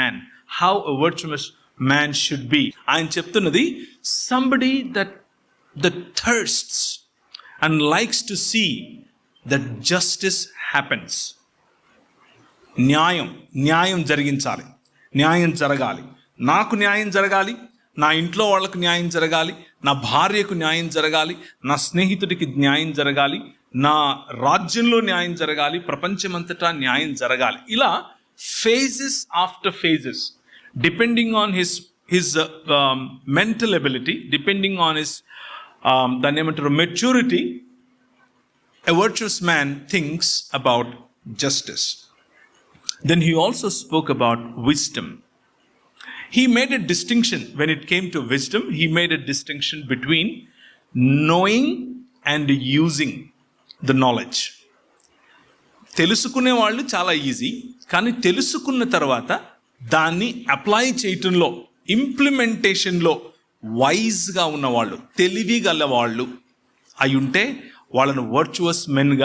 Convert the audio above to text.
Man how a virtuous man should be ఆయన చెప్తున్నది somebody that the thirsts and likes to see that justice happens న్యాయం న్యాయం జరిగించాలి న్యాయం జరగాలి. నాకు న్యాయం జరగాలి నా ఇంట్లో వాళ్ళకు న్యాయం జరగాలి నా భార్యకు న్యాయం జరగాలి నా స్నేహితుడికి న్యాయం జరగాలి నా రాజ్యంలో న్యాయం జరగాలి ప్రపంచమంతటా న్యాయం జరగాలి. ఇలా Phases after phases depending on his his mental ability depending on his um, దాన్ని ఏమంటారు maturity a virtuous man thinks about justice. Then he also spoke about wisdom. He made a distinction when it came to wisdom, he made a distinction between knowing and using the knowledge. తెలుసుకునే వాళ్ళు చాలా easy కానీ తెలుసుకున్న తర్వాత దాన్ని apply చేయటంలో ఇంప్లిమెంటేషన్లో వైజ్గా ఉన్నవాళ్ళు తెలివి గల వాళ్ళు అయి ఉంటే వాళ్ళను వర్చువస్ మెన్గా